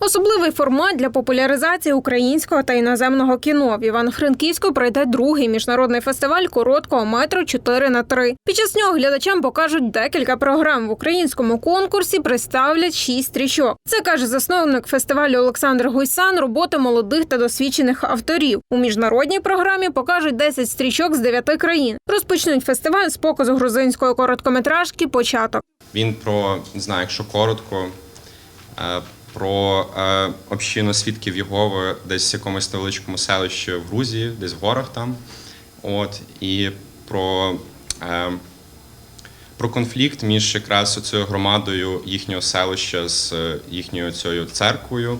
Особливий формат для популяризації українського та іноземного кіно. В Івано-Франківську пройде другий міжнародний фестиваль короткого метру 4 на 3 Під час нього глядачам покажуть декілька програм. В українському конкурсі представлять шість стрічок. Це каже засновник фестивалю Олександр Гуйсан. Роботи молодих та досвідчених авторів. У міжнародній програмі покажуть 10 стрічок з 9 країн. Розпочнуть фестиваль з показу грузинської короткометражки Початок. Він про, не знаю, якщо коротко, е, про е, общину свідків Єгови десь в якомусь невеличкому селищі в Грузії, десь в горах там. От, і про, е, про конфлікт між якраз цією громадою їхнього селища з е, їхньою цією церквою.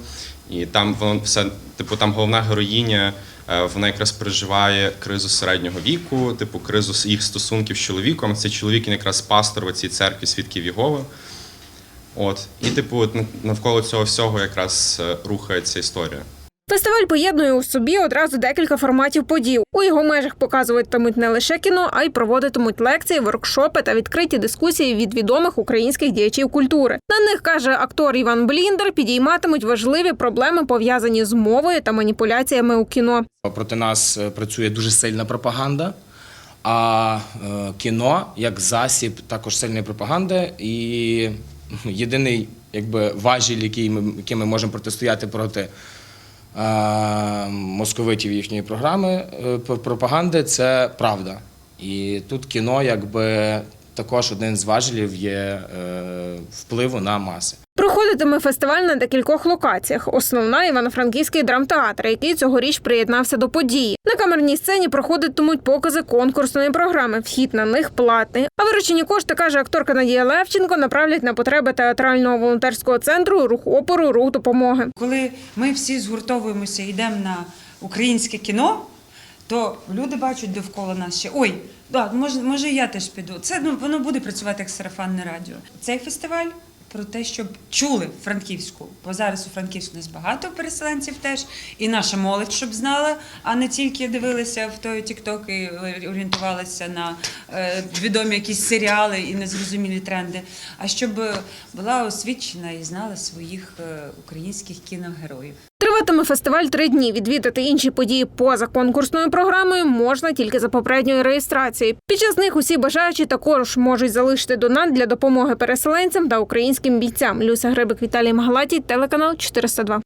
І там воно все, типу, там головна героїня. е, Вона якраз переживає кризу середнього віку, типу кризу їх стосунків з чоловіком. Цей чоловік він якраз пастор в цій церкві свідків Єгови. От і типу, навколо цього всього якраз е, рухається історія. Фестиваль поєднує у собі одразу декілька форматів подій. У його межах показуватимуть не лише кіно, а й проводитимуть лекції, воркшопи та відкриті дискусії від відомих українських діячів культури. На них каже актор Іван Бліндер, підійматимуть важливі проблеми пов'язані з мовою та маніпуляціями у кіно. Проти нас е, працює дуже сильна пропаганда, а е, кіно як засіб також сильної пропаганди. І єдиний якби, важіль, який ми, який ми можемо протистояти проти е, московитів їхньої програми е, пропаганди, це правда. І тут кіно якби також один з важелів є е, впливу на маси. Проходитиме фестиваль на декількох локаціях. Основна Івано-Франківський драмтеатр, який цьогоріч приєднався до події. На камерній сцені проходитимуть покази конкурсної програми. Вхід на них платний. А виручені кошти, каже акторка Надія Левченко, направлять на потреби театрального волонтерського центру рух опору, рух допомоги. Коли ми всі згуртовуємося йдемо на українське кіно, то люди бачать довкола нас ще ой, да, може, може я теж піду. Це ну воно буде працювати як сарафанне радіо. Цей фестиваль про те, щоб чули Франківську, бо зараз у Франківську нас багато переселенців теж, і наша молодь, щоб знала, а не тільки дивилися в той Тікток і орієнтувалися на е, відомі якісь серіали і незрозумілі тренди. А щоб була освічена і знала своїх е, українських кіногероїв. Триватиме фестиваль три дні. Відвідати інші події поза конкурсною програмою можна тільки за попередньою реєстрацією. Під час них усі бажаючі також можуть залишити донат для допомоги переселенцям та українським бійцям. Люся Грибик, Віталій Магалатій, телеканал 402.